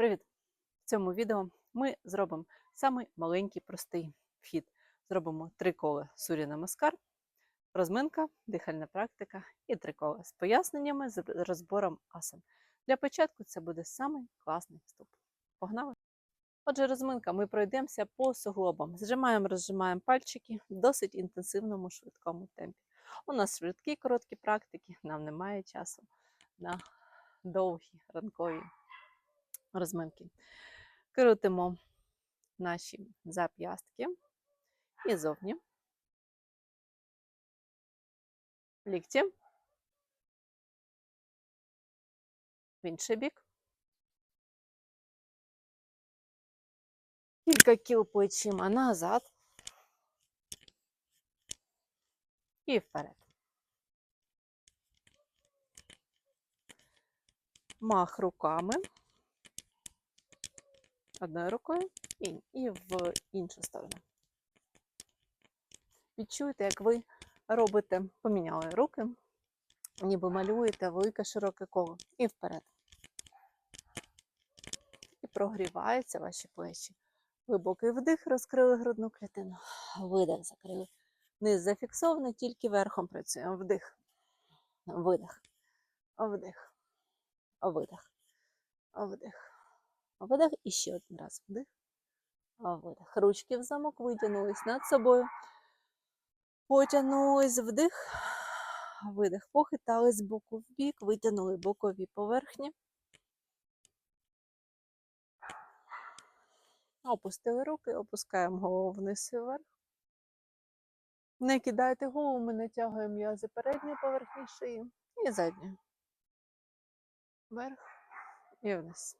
Привіт! В цьому відео ми зробимо самий маленький простий вхід. Зробимо три кола сурі намаскар, розминка, дихальна практика і три кола з поясненнями, з розбором асан. Для початку це буде самий класний вступ. Погнали! Отже, розминка, ми пройдемося по суглобам. Зжимаємо, розжимаємо пальчики в досить інтенсивному швидкому темпі. У нас швидкі короткі практики, нам немає часу на довгі ранкові розминки. Крутимо наші зап'ястки і зовні. Лікті. В інший бік. Кілька кіл плечима назад. І вперед. Мах руками одною рукою і, і в іншу сторону. Відчуйте, як ви робите, поміняли руки, ніби малюєте велике широке коло і вперед. І прогріваються ваші плечі. Глибокий вдих, розкрили грудну клітину. Видих закрили. Низ зафіксований, тільки верхом працюємо. Вдих. Видих. Вдих. Видих. Вдих. Видих і один раз вдих. Видих. Ручки в замок витягнулись над собою. Потягнулись вдих. Видих. Похитались з боку в бік, витягнули бокові поверхні. Опустили руки, опускаємо голову вниз і вверх. Не кидайте голову, ми натягуємо м'язи передньої поверхні шиї і задньої. Вверх і вниз.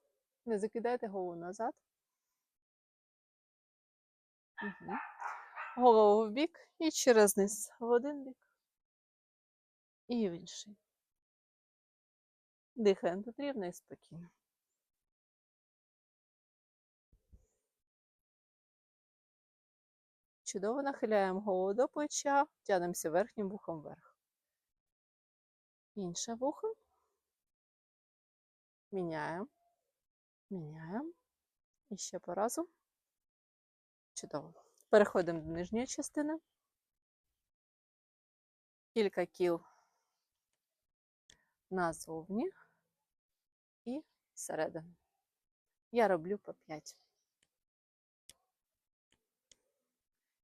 Не закидайте голову назад. Угу. Голову в бік і через низ в один бік. І в інший. Дихаємо тут рівно і спокійно. Чудово нахиляємо голову до плеча, тянемося верхнім вухом вверх. Інше вухо. Міняємо. Міняємо. І ще по разу. Чудово. Переходимо до нижньої частини. Кілька кіл назовні і всередину. Я роблю по 5.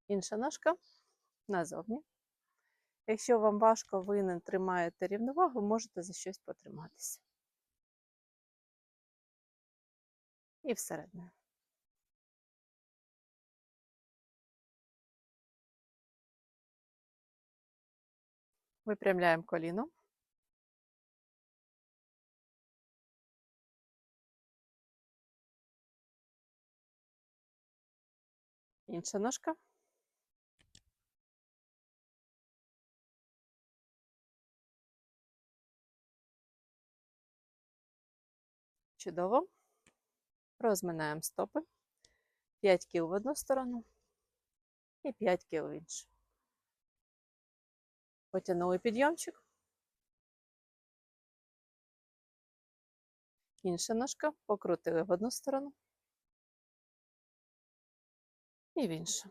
Інша ножка назовні. Якщо вам важко, ви не тримаєте рівновагу, можете за щось потриматися. І всередину. Випрямляємо коліно. Інша ножка. Чудово. Розминаємо стопи. 5 кіл в одну сторону і 5 кіл в іншу. Потягнули підйомчик. Інша ножка покрутили в одну сторону і в іншу.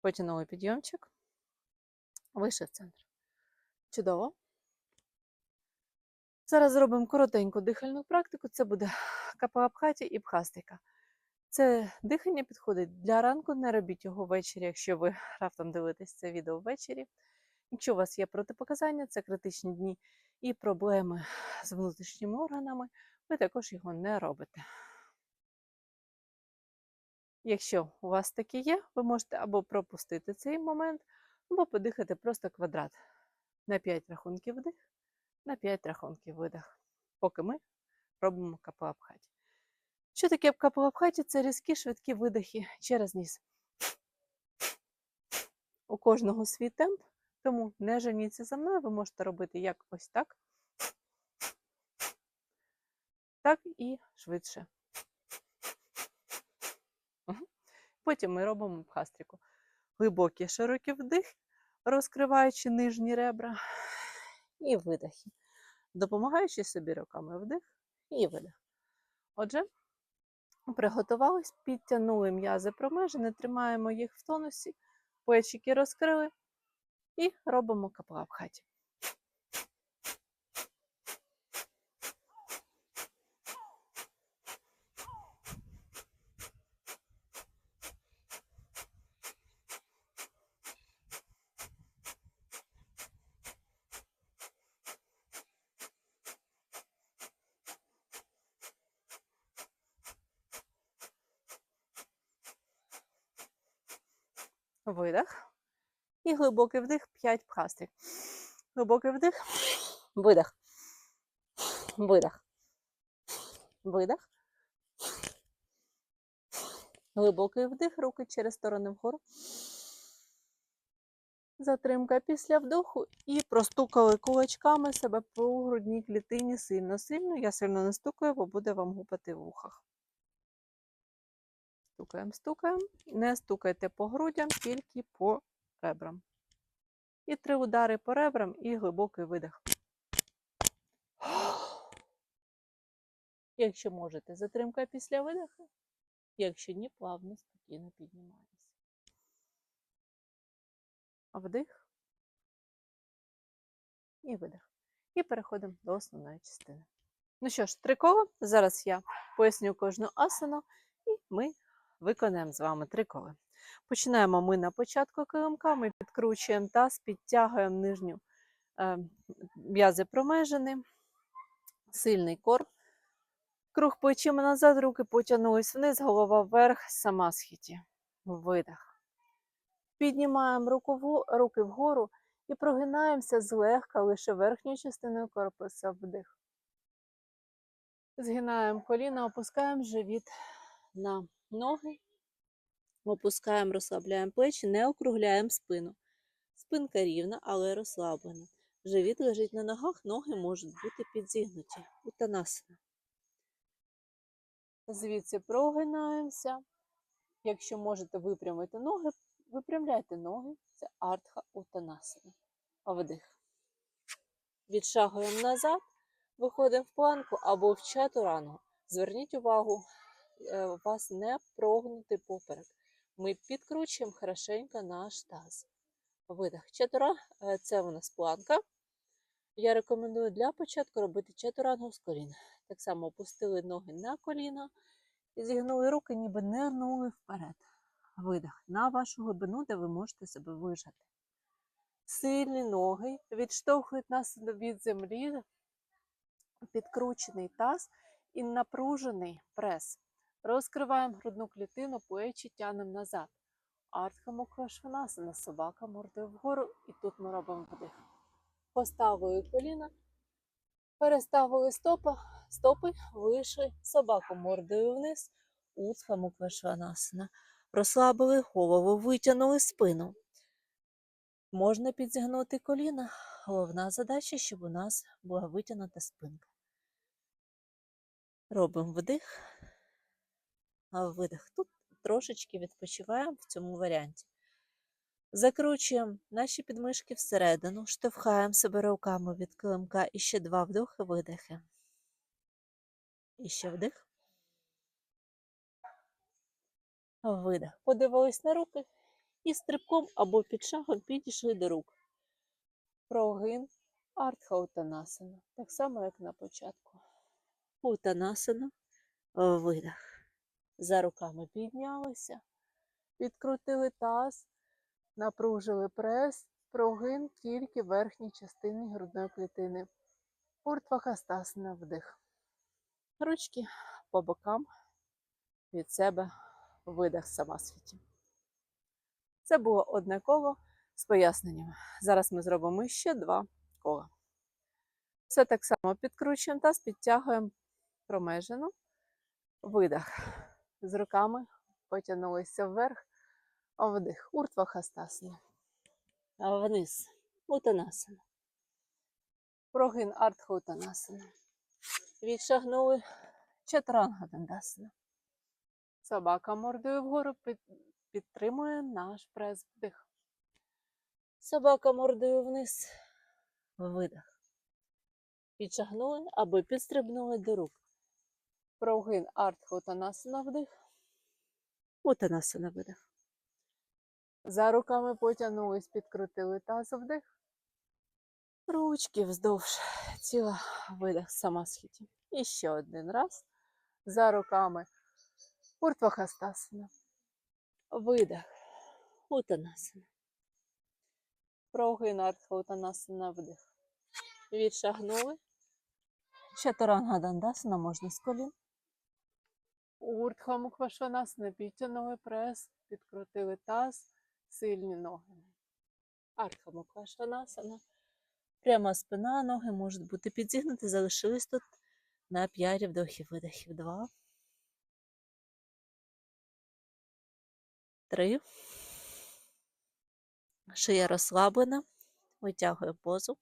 Потягнули підйомчик. Вийшли в центр. Чудово. Зараз зробимо коротеньку дихальну практику. Це буде капаабхаті і бхастика. Це дихання підходить для ранку, не робіть його ввечері, якщо ви раптом дивитесь це відео ввечері. Якщо у вас є протипоказання, це критичні дні і проблеми з внутрішніми органами, ви також його не робите. Якщо у вас такі є, ви можете або пропустити цей момент, або подихати просто квадрат. На 5 рахунків вдих, на 5 рахунків видих, поки ми робимо капоабхаті. Що таке капоабхаті? Це різкі швидкі видихи через ніс. У кожного свій темп, тому не женіться за мною, ви можете робити як ось так, так і швидше. Потім ми робимо бхастріку. Глибокий широкий вдих, розкриваючи нижні ребра, і видихи. Допомагаючи собі руками вдих і видих. Отже, приготувались, підтягнули м'язи промежини, тримаємо їх в тонусі, плечики розкрили і робимо капалабхаті. Видих. І глибокий вдих, 5 пластик. Глибокий вдих, видих. Видих. Видих. Глибокий вдих, руки через сторони вгору. Затримка після вдоху і простукали кулачками себе по грудній клітині сильно-сильно. Я сильно не стукаю, бо буде вам гупати в ухах. Стукаємо, стукаємо. Не стукайте по грудям, тільки по ребрам. І три удари по ребрам і глибокий видих. Якщо можете, затримка після видиху. Якщо ні, плавно, спокійно піднімаємося. Вдих і видих. І переходимо до основної частини. Ну що ж, три кола. Зараз я поясню кожну асану, і ми виконаємо з вами три кола. Починаємо ми на початку килимка, ми підкручуємо таз, підтягуємо нижню е, м'язи промежини, сильний кор. Круг плечима назад, руки потягнулись вниз, голова вверх, сама схиті. Видих. Піднімаємо руку руки вгору і прогинаємося злегка лише верхньою частиною корпуса вдих. Згинаємо коліна, опускаємо живіт на ноги. Опускаємо, розслабляємо плечі, не округляємо спину. Спинка рівна, але розслаблена. Живіт лежить на ногах, ноги можуть бути підзігнуті. Утанасана. Звідси прогинаємося. Якщо можете випрямити ноги, випрямляйте ноги. Це артха утанасана. Вдих. Відшагуємо назад, виходимо в планку або в чатурангу. Зверніть увагу, у вас не прогнутий поперек. Ми підкручуємо хорошенько наш таз. Видих. Чатура е, це у нас планка. Я рекомендую для початку робити чатурангу з коліна. Так само опустили ноги на коліна і зігнули руки, ніби нирнули вперед. Видих на вашу глибину, де ви можете себе вижати. Сильні ноги відштовхують нас від землі, підкручений таз і напружений прес. Розкриваємо грудну клітину, плечі тянемо назад. Артха муквашванасана, собака мордою вгору, і тут ми робимо вдих. Поставили коліна, переставили стопа, стопи, вийшли, собаку мордою вниз, утха муквашванасана. Розслабили голову, витягнули спину. Можна підзігнути коліна. Головна задача, щоб у нас була витягнута спинка. Робимо вдих, видих. Тут трошечки відпочиваємо в цьому варіанті. Закручуємо наші підмишки всередину, штовхаємо себе руками від килимка і ще два вдохи, видихи. І ще вдих. Видих. Подивились на руки і стрибком або під шагом підійшли до рук. Прогин артха утанасана. Так само, як на початку. Утанасана, видих. За руками піднялися, підкрутили таз, напружили прес, прогин тільки в верхній частині грудної клітини. Уртвахастасана вдих. Ручки по бокам від себе видих самасвіті. Це було одне коло з поясненням. Зараз ми зробимо ще два кола. Все так само підкручуємо таз, підтягуємо промежину, видих. З руками потягнулися вверх, вдих. Уртва хастасана. Вниз. Утанасана. Прогин артха утанасана. Відшагнули чатранга дандасана. Собака мордою вгору підтримує наш прес вдих. Собака мордою вниз. Видих. Підшагнули або підстрибнули до рук. Прогин артха утанасана вдих. Утанасана видих. За руками потягнулись, підкрутили таз вдих. Ручки вздовж тіла видих самасхіті. І ще один раз. За руками Уртвахастасана. Видих. Утанасана. Прогин артха утанасана вдих. Відшагнули. Чатурангадандасана можна з колін. Уртхамуквашванасана підтягнули прес, підкрутили таз, сильні ноги. Артхамуквашванасана. Пряма спина, ноги можуть бути підзігнуті, залишились тут на 5 вдохів, видохів. Два. Три. Шия розслаблена. Витягує позу.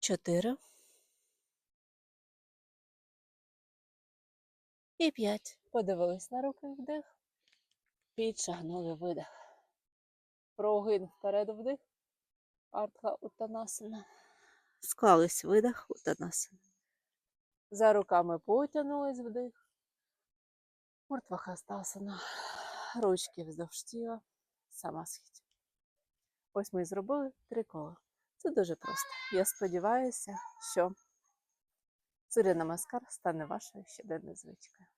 Чотири. І п'ять. Подивились на руки вдих. Підшагнули видих. Прогин вперед вдих. Артха утанасана. Склались видих утанасана. За руками потягнулись вдих. Муртвахастасана. Ручки вздовж тіла. Сама східь. Ось ми зробили три кола. Це дуже просто. Я сподіваюся, що Суря Намаскар стане вашою щоденною звичкою.